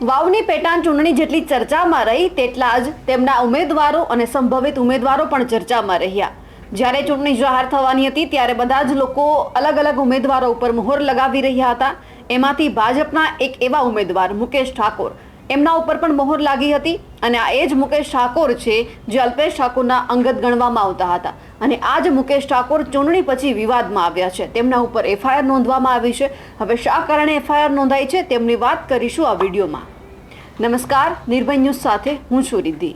આગામી પેટાણ ચૂંટણી જેટલી ચર્ચામાં રહી તેટલા જ તેમના ઉમેદવારો અને સંભવિત ઉમેદવારો પણ ચર્ચામાં રહ્યા. જ્યારે ચૂંટણી જાહેર થવાની હતી, ત્યારે બધા જ લોકો અલગ અલગ ઉમેદવારો ઉપર મોહર લગાવી રહ્યા હતા. એમાંથી ભાજપના એક એવા ઉમેદવાર, મુકેશ ઠાકોર. એમના ઉપર પણ મોહર લાગી હતી અને આ એ જ મુકેશ ઠાકોર છે જે અલ્પેશ ઠાકોરના અંગત ગણવામાં આવતા હતા. અને આ જ મુકેશ ઠાકોર ચૂંટણી પછી વિવાદમાં આવ્યા છે. તેમના ઉપર એફઆઈઆર નોંધવામાં આવી છે. હવે શા કારણે એફઆઈઆર નોંધાઈ છે, તેમની વાત કરીશું આ વિડીયોમાં. નમસ્કાર, નિર્ભય ન્યૂઝ સાથે હું છું રિદ્ધિ.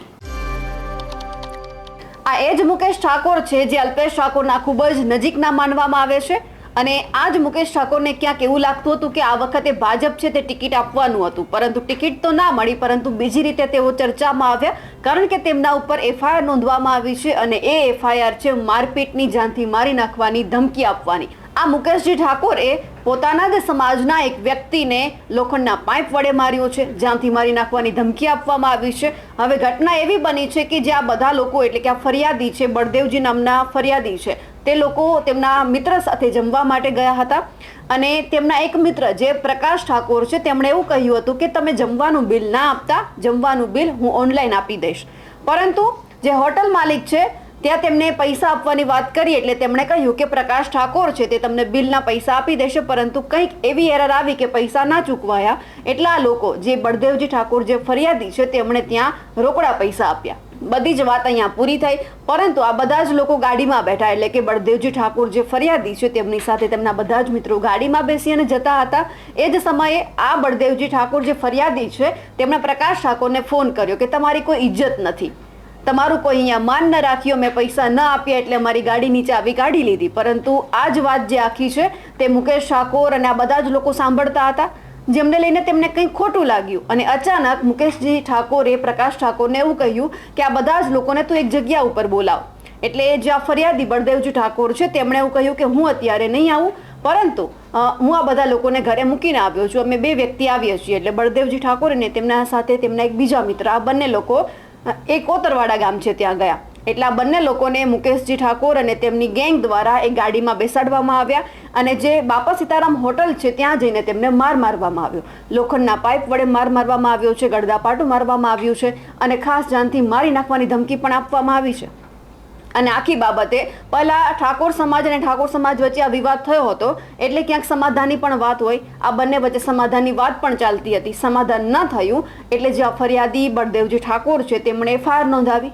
આ એ જ મુકેશ ઠાકોર છે જે અલ્પેશ ઠાકોરના ખૂબ જ નજીકના માનવામાં આવે છે અને આ જ મુકેશ ઠાકોરને ક્યાંક એવું લાગતું હતું કે આ વખતે ભાજપ છે તે ટિકિટ આપવાનું હતું. પરંતુ ટિકિટ તો ના મળી, પરંતુ બીજી રીતે તેઓ ચર્ચામાં આવ્યા, કારણ કે તેમના ઉપર એફઆઈઆર નોંધવામાં આવી છે અને એ એફઆઈઆર છે મારપીટની જાનથી મારી નાખવાની ધમકી આપવાની. આ મુકેશજી ઠાકોરે પોતાના જ સમાજના એક વ્યક્તિને લોખંડના પાઇપ વડે માર્યો છે, જ્યાંથી મારી નાખવાની ધમકી આપવામાં આવી છે. હવે ઘટના એવી બની છે કે જે આ બધા લોકો, એટલે કે આ ફરિયાદી છે, બળદેવજી નામના ફરિયાદી છે, તે લોકો તેમના મિત્ર સાથે જમવા માટે ગયા હતા. અને તેમના એક મિત્ર, જે પ્રકાશ ઠાકોર છે, તેમણે એવું કહ્યું હતું કે તમે જમવાનું બિલ ના આપતા, જમવાનું બિલ હું ઓનલાઈન આપી દઈશ. પરંતુ જે હોટલ માલિક છે ત્યાં તેમને પૈસા આપવાની વાત કરી એટલે તેમણે કહ્યું કે પ્રકાશ ઠાકોર છે તે તમને બિલના પૈસા આપી દેશે, પરંતુ કંઈક એવી એરર આવી કે પૈસા ના ચૂકવાયા. એટલા લોકો જે બળદેવજી ઠાકોર જે ફરિયાદી છે તેમણે ત્યાં રોકડા પૈસા આપ્યા. બધી જ વાત અહીંયા પૂરી થઈ, પરંતુ આ બધા જ લોકો ગાડીમાં બેઠા એટલે કે બળદેવજી ઠાકોર જે ફરિયાદી છે તેમની સાથે તેમના બધા જ મિત્રો ગાડીમાં બેસી અને જતા હતા. એ જ સમયે આ બળદેવજી ઠાકોર જે ફરિયાદી છે, તેમણે પ્રકાશ ઠાકોરને ફોન કર્યો કે તમારી કોઈ ઇજ્જત નથી. તમારું કોઈ અહીંયા માન ન રાખ્યો મેં પૈસા ન આપ્યા એટલે મારી ગાડી નીચે આવી કાઢી લીધી. પરંતુ આ જ વાત જે આખી છે, તે મુકેશ ઠાકોર અને આ બધા જ લોકો સાંભળતા હતા, જેમને લઈને તેમને કંઈ ખોટું લાગ્યું. અને અચાનક મુકેશજી ઠાકોરે, પ્રકાશ ઠાકોરને એવું કહ્યું કે આ બધા જ લોકોને તું એક જગ્યા ઉપર બોલાવ. એટલે જે આ ફરિયાદી બળદેવજી ઠાકોર છે, તેમણે એવું કહ્યું કે હું અત્યારે નહીં આવું, પરંતુ હું આ બધા લોકોને ઘરે મૂકીને આવ્યો છું. અમે બે વ્યક્તિ આવીએ છીએ. એટલે બળદેવજી ઠાકોર અને તેમના સાથે તેમના એક બીજા મિત્ર, આ બંને લોકો એ કોતરવાડા ગામ છે ત્યાં ગયા. એટલે આ બંને લોકોને મુકેશજી ઠાકોર અને તેમની ગેંગ દ્વારા એ ગાડીમાં બેસાડવામાં આવ્યા અને જે બાપા સીતારામ હોટલ છે ત્યાં જઈને તેમને માર મારવામાં આવ્યો. લોખંડના પાઇપ વડે માર મારવામાં આવ્યો છે, ગળદાપાટું મારવામાં આવ્યું છે અને ખાસ જાનથી મારી નાખવાની ધમકી પણ આપવામાં આવી છે. અને આખી બાબતે પહેલા ઠાકોર સમાજ અને ઠાકોર સમાજ વચ્ચે આ વિવાદ થયો હતો. એટલે ક્યાંક સમાધાનની પણ વાત હોય. આ બંને વચ્ચે સમાધાનની વાત પણ ચાલતી હતી. સમાધાન ન થયું એટલે જે આ ફરિયાદી બળદેવજી ઠાકોર છે તેમણે એફઆઈઆર નોંધાવી.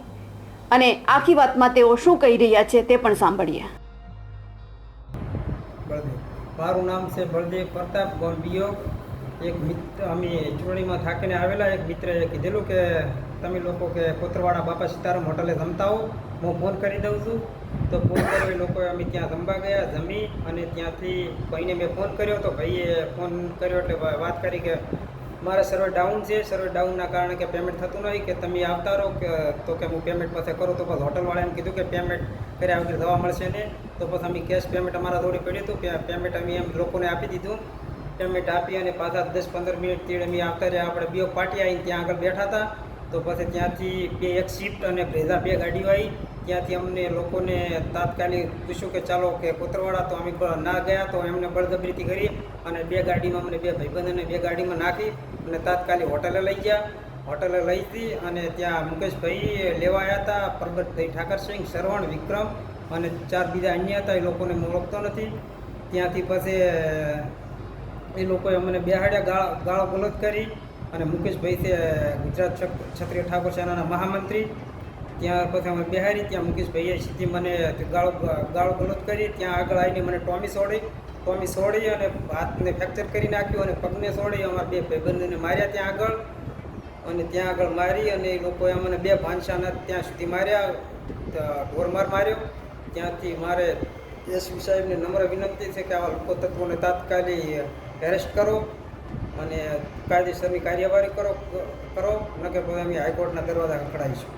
અને આખી વાતમાં તેઓ શું કહી રહ્યા છે તે પણ સાંભળીએ. મારું નામ છે બળદેવ પ્રતાપ ગોન એક મિત્ર અમે ચૂંટણીમાં થાકીને આવેલા. એક મિત્રએ કીધેલું કે તમે લોકો કે કોતરવાડા બાપા સીતારામ હોટલે જમતા હો હું ફોન કરી દઉં છું. તો ફોન કર્યો લોકો અમે ત્યાં જમવા ગયા, જમી અને ત્યાંથી ભાઈને મેં ફોન કર્યો તો ભાઈએ ફોન કર્યો એટલે વાત કરી કે મારા સર્વર ડાઉન છે. સર્વર ડાઉનના કારણે કે પેમેન્ટ થતું નથી કે તમે આવતા રહો કે, તો કે હું પેમેન્ટ પાસે કરું. તો પછી હોટલવાળાને કીધું કે પેમેન્ટ કર્યા વગર દવા મળશે ને. તો પછી અમે કેશ પેમેન્ટ અમારા જોડે પડ્યું હતું. પેમેન્ટ અમે એમ લોકોને આપી દીધું. પેમેન્ટ આપી અને પાછા દસ પંદર મિનિટથી અમે આવતા રહ્યા. આપણે બે પાર્ટી આવીને ત્યાં આગળ બેઠા હતા. તો પછી ત્યાંથી બે એક શિફ્ટ અને ભેગા બે ગાડીઓ આવી ત્યાંથી અમને લોકોને તાત્કાલિક પૂછ્યું કે ચાલો કે કોતરવાળા તો અમે ના ગયા, તો એમને બળજબરીથી કરી અને બે ગાડીમાં અમને બે ભાઈબંધોને બે ગાડીમાં નાખી અને તાત્કાલિક હોટલે લઈ ગયા. હોટલે લઈ હતી અને ત્યાં મુકેશભાઈ લેવા આવ્યા હતા, પરબતભાઈ ઠાકરસિંહ શ્રવણ વિક્રમ અને ચાર બીજા અન્ય હતા, એ લોકોને હું ઓળખતો નથી. ત્યાંથી પછી એ લોકોએ અમને બેહાડ્યા, ગાળ ગાળો ગલોત કરી અને મુકેશભાઈ છે ગુજરાત ક્ષ- ક્ષત્રિય ઠાકોર સેનાના મહામંત્રી. ત્યાં પછી અમે બેહારી, ત્યાં મુકેશભાઈએ સીધી મને ગાળો ગાળો ગલોત કરી, ત્યાં આગળ આવીને મને ટોમી સોડી ટોમી સોડી અને હાથને ફ્રેક્ચર કરી નાખ્યું અને પગને સોડી અમારા બે ભાઈબંધોને માર્યા ત્યાં આગળ. અને ત્યાં આગળ મારી અને એ લોકોએ અમને બે ભાનસાના ત્યાં સુધી માર્યા ઢોરમાર માર્યો. ત્યાંથી મારે એસપી સાહેબને નમ્ર વિનંતી છે કે આવા લોકો તત્વોને તાત્કાલિક એરેસ્ટ કરો. અને કાયદેસરની કાર્યવાહી કરો કરો નકે અમે હાઈકોર્ટના દરવાજા ખખડાવીશું.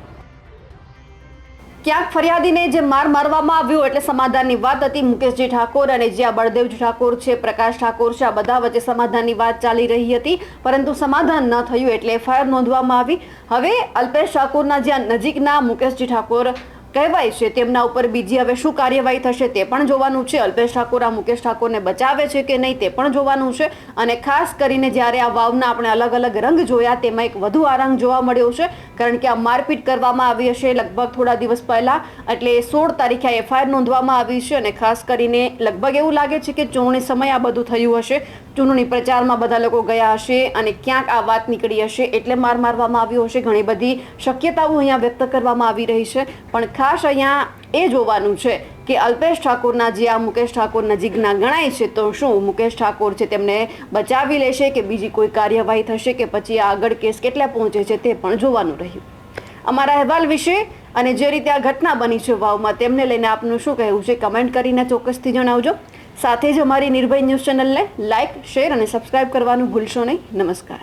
ક્યાંક ફરિયાદીને જે માર મારવામાં આવ્યો એટલે સમાધાનની વાત હતી મુકેશજી ઠાકોર અને જે આ બળદેવજી ઠાકોર છે, પ્રકાશ ઠાકોર છે, આ બધા વચ્ચે સમાધાનની વાત ચાલી રહી હતી, પરંતુ સમાધાન ન થયું એટલે એફઆઈઆર નોંધવામાં આવી. હવે અલ્પેશ ઠાકોરના જ્યાં નજીકના મુકેશજી ઠાકોર કહેવાય છે તેમના ઉપર બીજી હવે શું કાર્યવાહી થશે તે પણ જોવાનું છે. અલ્પેશ ઠાકોર, આ મુકેશ ઠાકોરને બચાવે છે કે નહીં તે પણ જોવાનું છે. અને ખાસ કરીને જ્યારે આ વાવના આપણે અલગ અલગ રંગ જોયા તેમાં એક વધુ આરંગ જોવા મળ્યો છે. કારણ કે આ મારપીટ કરવામાં આવી હશે લગભગ થોડા દિવસ પહેલા. એટલે સોળ તારીખે આ એફઆઈઆર નોંધવામાં આવી છે અને ખાસ કરીને લગભગ એવું લાગે છે કે ચૂંટણી સમય આ બધું થયું હશે. ચૂંટણી પ્રચારમાં બધા લોકો ગયા હશે અને ક્યાંક આ વાત નીકળી હશે એટલે માર મારવામાં આવ્યો હશે. ઘણી બધી શક્યતાઓ અહીંયા વ્યક્ત કરવામાં આવી રહી છે. પણ ખાસ અહીંયા એ જોવાનું છે કે અલ્પેશ ઠાકોરના જે આ મુકેશ ઠાકોર નજીકના ગણાય છે, તો શું મુકેશ ઠાકોર છે તેમને બચાવી લેશે કે બીજી કોઈ કાર્યવાહી થશે કે પછી આ આગળ કેસ કેટલા પહોંચે છે તે પણ જોવાનું રહ્યું. અમારા અહેવાલ વિશે અને જે રીતે આ ઘટના બની છે વાવમાં, તેમને લઈને આપનું શું કહેવું છે કમેન્ટ કરીને ચોક્કસથી જણાવજો. સાથે જ અમારી નિર્ભય ન્યૂઝ ચેનલને લાઇક શેર અને સબસ્ક્રાઇબ કરવાનું ભૂલશો નહીં. નમસ્કાર.